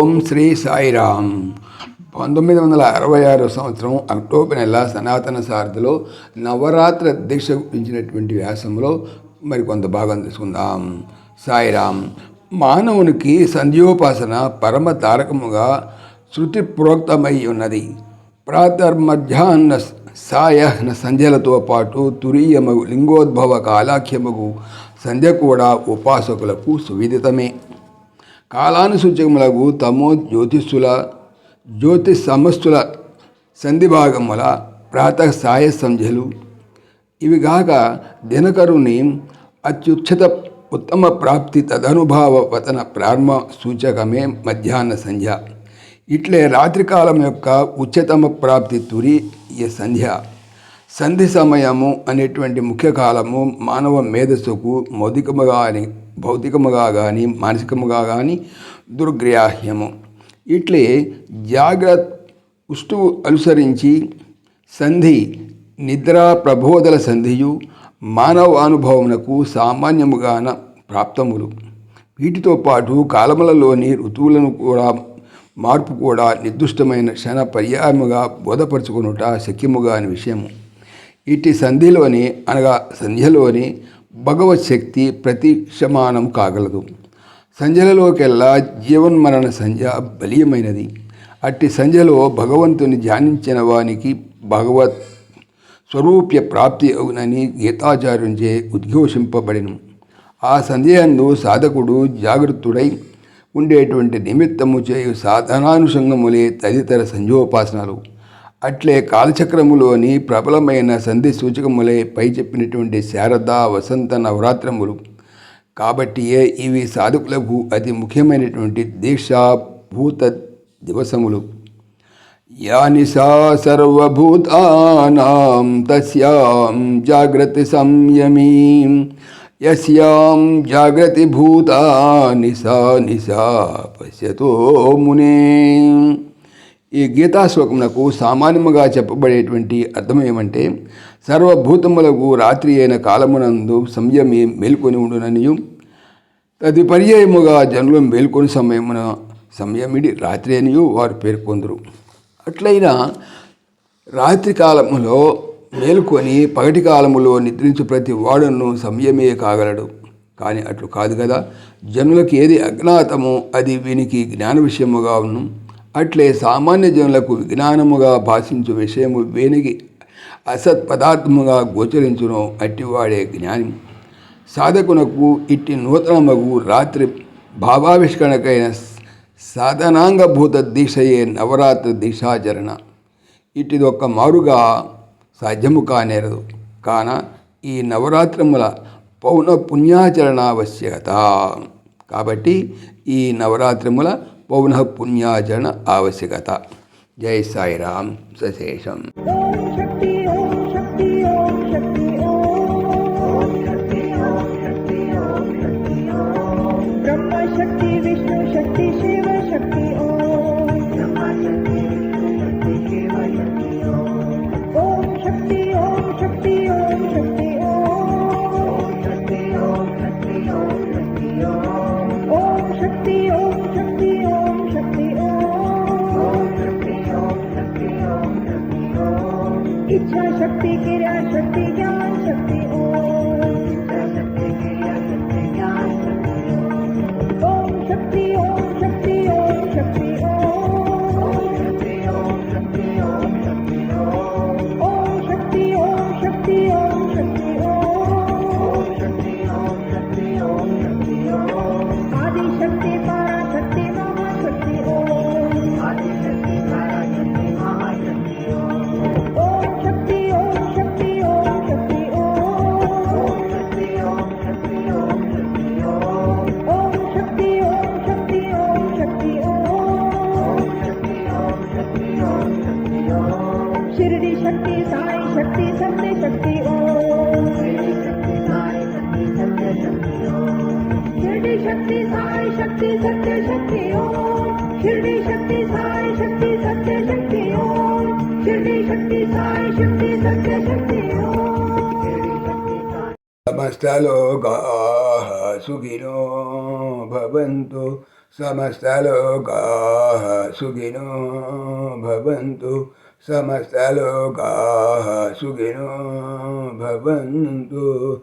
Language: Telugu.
ఓం శ్రీ సాయిరామ్. పంతొమ్మిది వందల అరవై ఆరు సంవత్సరం అక్టోబర్ నెల సనాతన సారథిలో నవరాత్ర దీక్ష గురించినటువంటి వ్యాసంలో మరి కొంత భాగం తీసుకుందాం. సాయిరామ్ మానవునికి సంధ్యోపాసన పరమ తారకముగా శృతి ప్రోక్తమై ఉన్నది. ప్రాతర్మధ్యాహ్న సాయహ్న సంధ్యలతో పాటు తురీయమగు లింగోద్భవ కాలాఖ్యమగు సంధ్య కూడా ఉపాసకులకు సువిదితమే. కాలానుసూచకములకు తమో జ్యోతిష్సుల జ్యోతిష్ సమస్తుల సంధిభాగముల ప్రాతః సాయ సంధ్యలు ఇవి గాక దినకరుని అత్యుచ్చత ఉత్తమ ప్రాప్తి తదనుభావ వతన ప్రారంభ సూచకమే మధ్యాహ్న సంధ్య. ఇట్లే రాత్రికాలం యొక్క ఉచ్చతమ ప్రాప్తి తురి ఈ సంధ్య. సంధి సమయము అనేటువంటి ముఖ్య కాలము మానవ మేధస్సుకు మౌలికముగా కానీ భౌతికముగా కానీ మానసికముగా కానీ దుర్గ్రాహ్యము. ఇట్లే జాగ్రత్త ఉష్టువు అనుసరించి సంధి నిద్రా ప్రబోధల సంధియు మానవ అనుభవమునకు సామాన్యముగాన ప్రాప్తములు. వీటితో పాటు కాలములలోని ఋతువులను కూడా మార్పు కూడా నిర్దిష్టమైన క్షణ పర్యాయముగా బోధపరుచుకునుట శక్యముగా అని విషయము. ఇట్టి సంధిలోని అనగా సంధ్యలోని భగవత్ శక్తి ప్రతిక్షమానం కాగలదు. సంధ్యలలోకెల్లా జీవన్మరణ సంధ్య బలీయమైనది. అట్టి సంధ్యలో భగవంతుని ధ్యానించిన వానికి భగవత్ స్వరూప్య ప్రాప్తి అవునని గీతాచార్యుంచే ఉద్ఘోషింపబడిను. ఆ సంధ్యందు సాధకుడు జాగృతుడై ఉండేటువంటి నిమిత్తము చేయు సాధనానుషంగములే తదితర సంధ్యోపాసనలు. అట్లే కాలచక్రములోని ప్రబలమైన సంధి సూచకములే పై చెప్పినటువంటి శారద వసంత నవరాత్రములు. కాబట్టి ఇవి సాధకులకు అతి ముఖ్యమైనటువంటి దీక్షాభూత దివసములు. యానిసా సర్వభూతానాం తస్యాం జాగ్రత్త సంయమీం. యస్యాం జాగ్రతి భూతాని సా నిశా పశ్యతో మునే. ఈ గీతా శ్లోకమునకు సామాన్యముగా చెప్పబడేటువంటి అర్థం ఏమంటే సర్వభూతములకు రాత్రి అయిన కాలమునందు సంయమి మేల్కొని ఉండుననియు. తదుపర్యాయముగా జనులు మేల్కొని సమయమున సంయమిడి రాత్రి అనియు వారు పేర్కొందరు. అట్లయినా రాత్రి కాలములో మేలుకొని పగటి కాలములో నిద్రించు ప్రతి వాడును సంయమే కాగలడు. కానీ అట్లు కాదు కదా జనులకు ఏది అజ్ఞాతమో అది వీనికి జ్ఞాన విషయముగా ఉన్నాం. అట్లే సామాన్య జనులకు విజ్ఞానముగా భాషించు విషయము వీనికి అసత్ పదార్థముగా గోచరించును అట్టివాడే జ్ఞాని. సాధకునకు ఇట్టి నూతనమగు రాత్రి భావావిష్కరణకైన సాధనాంగభూత దీక్షయే నవరాత్రి దీక్షాచరణ. ఇటిదొక్క మారుగా సాధ్యము కానేరదు. కాన ఈ నవరాత్రముల పౌన పుణ్యాచరణ ఆవశ్యకత కాబట్టి ఈ నవరాత్రముల పౌన పుణ్యాచరణ ఆవశ్యకత జై సాయిరామ్ సశేషం ఓం శక్తి ఓం శక్తి ఓం శక్తి ఓం శక్తి ఓం శక్తి ఓం శక్తి ఓం బ్రహ్మ శక్తి విష్ణు శక్తి శివ శక్తి ఓం బ్రహ్మ इच्छा शक्ति क्रिया शक्ति ज्ञान शक्ति। शक्ति शक्ति शक्ति ओम शिरडी शक्ति साई शक्ति सुखिनो भवन्तु। समस्तलोकाः सुखिनो भवन्तु। समस्तलोकाः सुखिनो भवन्तु।